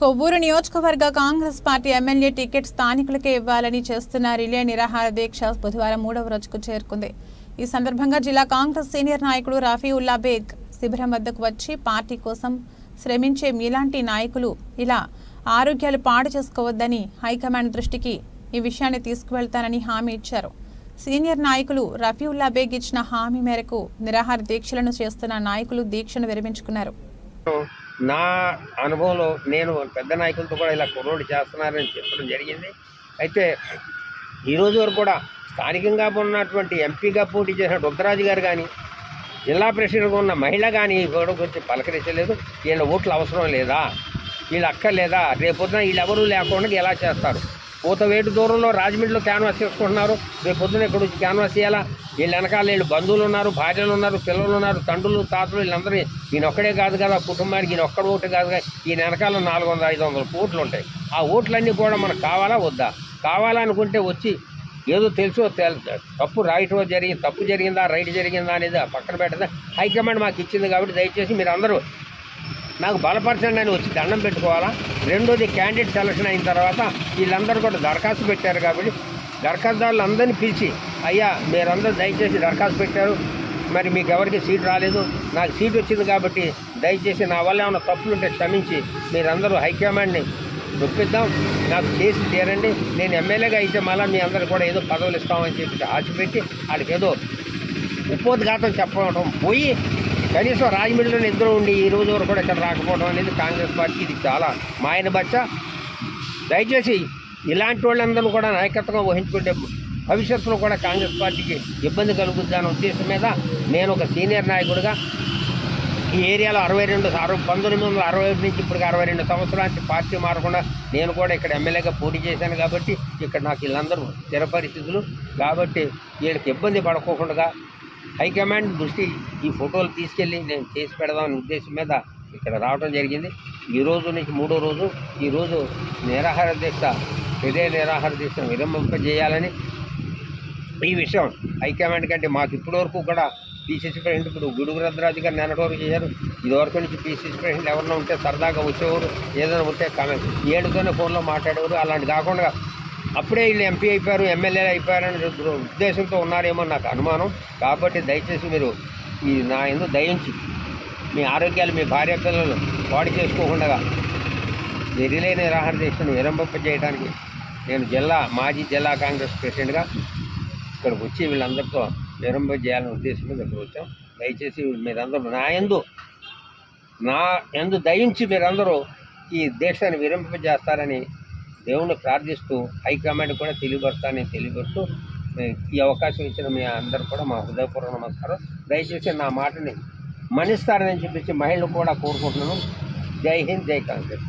కొవ్వూరు నియోజకవర్గ Congress party MLA ticket స్థానికులకే ఇవ్వాలని చేస్తున్న రిలే నిరాహార దీక్ష బుధవారం మూడవ రోజుకు చేరుకుంది. ఈ సందర్భంగా జిల్లా కాంగ్రెస్ సీనియర్ నాయకుడు రఫీవుల్లా బేగ్ శిబిరం వద్దకు వచ్చి పార్టీ కోసం శ్రమించే మీలాంటి నాయకులు ఇలా ఆరోగ్యాలు పాడు చేసుకోవద్దని హైకమాండ్ దృష్టికి ఈ విషయాన్ని తీసుకువెళ్తానని హామీ ఇచ్చారు. సీనియర్ నాయకులు రఫీవుల్లా బేగ్ ఇచ్చిన హామీ మేరకు నిరాహార దీక్షలను చేస్తున్న నాయకులు దీక్షను విరమించుకున్నారు. నా అనుభవంలో నేను పెద్ద నాయకులతో కూడా ఇలా కుర్రోడు చేస్తున్నారని చెప్పడం జరిగింది. అయితే ఈరోజు వరకు కూడా స్థానికంగా ఉన్నటువంటి ఎంపీగా పోటీ చేసిన రుద్రరాజు గారు కానీ జిల్లా ప్రెసిడెంట్గా ఉన్న మహిళ కానీ కూడా గురించి పలకరించలేదు. వీళ్ళ ఓట్లు అవసరం లేదా? వీళ్ళు అక్కర్లేదా? రేపొద్దున వీళ్ళెవరూ లేకుండా ఎలా చేస్తారు? పూత వేటు దూరంలో రాజమండ్రిలో క్యాన్వాస్ చేసుకుంటున్నారు. రేపు పొద్దున్న ఇక్కడ వచ్చి క్యాన్వాస్ చేయాలా? వీళ్ళ వెనకాల వీళ్ళు బంధువులు ఉన్నారు భార్యలు ఉన్నారు పిల్లలు ఉన్నారు తండ్రులు తాతలు వీళ్ళందరూ ఈయన ఒక్కడే కాదు కదా కుటుంబానికి ఈయన ఒక్కడ ఓటు కాదు కదా. ఈయన వెనకాల నాలుగు వందల ఐదు వందల ఓట్లు ఉంటాయి. ఆ ఓట్లన్నీ కూడా మనకు కావాలా వద్దా? కావాలనుకుంటే వచ్చి ఏదో తెలుసో తెల్ తప్పు రైట్ జరిగింది తప్పు జరిగిందా రైట్ జరిగిందా అనేది పక్కన పెట్టదా? హైకమాండ్ మాకు ఇచ్చింది కాబట్టి దయచేసి మీరు అందరూ నాకు బలపరచండి అని వచ్చి దండం పెట్టుకోవాలా? రెండోది క్యాండిడేట్ సెలక్షన్ అయిన తర్వాత వీళ్ళందరూ కూడా దరఖాస్తు పెట్టారు కాబట్టి దరఖాస్తుదారులు అందరినీ పిలిచి అయ్యా మీరందరూ దయచేసి దరఖాస్తు పెట్టారు. మరి మీకు ఎవరికి సీట్ రాలేదు? నాకు సీట్ వచ్చింది కాబట్టి దయచేసి నా వల్ల ఏమైనా తప్పులు ఉంటే క్షమించి మీరందరూ హైకమాండ్ని నొప్పిద్దాం. నాకు చేసి తీరండి. నేను ఎమ్మెల్యేగా అయితే మళ్ళీ మీ అందరు కూడా ఏదో పదవులు ఇస్తామని చెప్పి ఆశపెట్టి వాడికి వాళ్ళకి ఏదో ఉపోద్ఘాతం చెప్పడం పోయి కనీసం రాజమండ్రిలో ఇద్దరు ఉండి ఈ రోజు వరకు కూడా ఇక్కడ రాకపోవడం అనేది కాంగ్రెస్ పార్టీకి ఇది చాలా మాయన బచ్చ దయచేసి ఇలాంటి వాళ్ళందరూ కూడా నాయకత్వం వహించుకుంటే భవిష్యత్తులో కూడా కాంగ్రెస్ పార్టీకి ఇబ్బంది కలుగుద్ది అనే ఉద్దేశం మీద నేను ఒక సీనియర్ నాయకుడిగా ఈ ఏరియాలో అరవై రెండు అరవై పంతొమ్మిది వందల అరవై ఒకటి నుంచి ఇప్పటికి అరవై రెండు సంవత్సరానికి పార్టీ మారకుండా నేను కూడా ఇక్కడ ఎమ్మెల్యేగా పోటీ చేశాను కాబట్టి ఇక్కడ నాకు వీళ్ళందరూ స్థిర పరిస్థితులు కాబట్టి వీళ్ళకి ఇబ్బంది పడకోకుండా హైకమాండ్ దృష్టి ఈ ఫోటోలు తీసుకెళ్ళి నేను చేసి పెడదామని ఉద్దేశం మీద ఇక్కడ రావడం జరిగింది. ఈ రోజు నుంచి మూడో రోజు ఈరోజు నిరాహార దీక్ష ఇదే నిరాహార దీక్షను విరమింపజేయాలని ఈ విషయం హైకమాండ్ కంటే మాకు ఇప్పటి వరకు కూడా పీసీసీ ప్రెసిడెంట్ ఇప్పుడు గుడుగు రద్రాజు గారు నిన్నటి వరకు చేశారు. ఇది వరకు నుంచి పీసీసీ ప్రెసిడెంట్ ఎవరైనా ఉంటే సరదాగా వచ్చేవారు ఏదైనా ఉంటే కామెంట్. ఏడుతోనే ఫోన్లో మాట్లాడేవారు. అలాంటి కాకుండా అప్పుడే వీళ్ళు ఎంపీ అయిపోయారు ఎమ్మెల్యే అయిపోయారని ఉద్దేశంతో ఉన్నారేమో నాకు అనుమానం. కాబట్టి దయచేసి మీరు ఈ నా ఎందుకు దయించి మీ ఆరోగ్యాలు మీ భార్య పిల్లలు పాడు చేసుకోకుండా ఈ నిరాహార దీక్షను విరంభింపజేయడానికి నేను జిల్లా మాజీ జిల్లా కాంగ్రెస్ ప్రెసిడెంట్గా ఇక్కడికి వచ్చి వీళ్ళందరితో విరంభ చేయాలనే ఉద్దేశం ఇక్కడ వచ్చాం. దయచేసి మీరందరూ నా ఎందు నా ఎందు దయించి మీరందరూ ఈ దేశాన్ని విరింపజేస్తారని దేవుణ్ణి ప్రార్థిస్తూ హైకమాండ్ కూడా తెలియపరుస్తానని తెలియపరుస్తూ ఈ అవకాశం ఇచ్చిన మీ అందరూ కూడా మా హృదయపూర్వ నమస్కారం. దయచేసి నా మాటని మన్నిస్తారని చెప్పేసి మహిళలు కూడా కోరుకుంటున్నాను. జై హింద్ జై కాంగ్రెస్.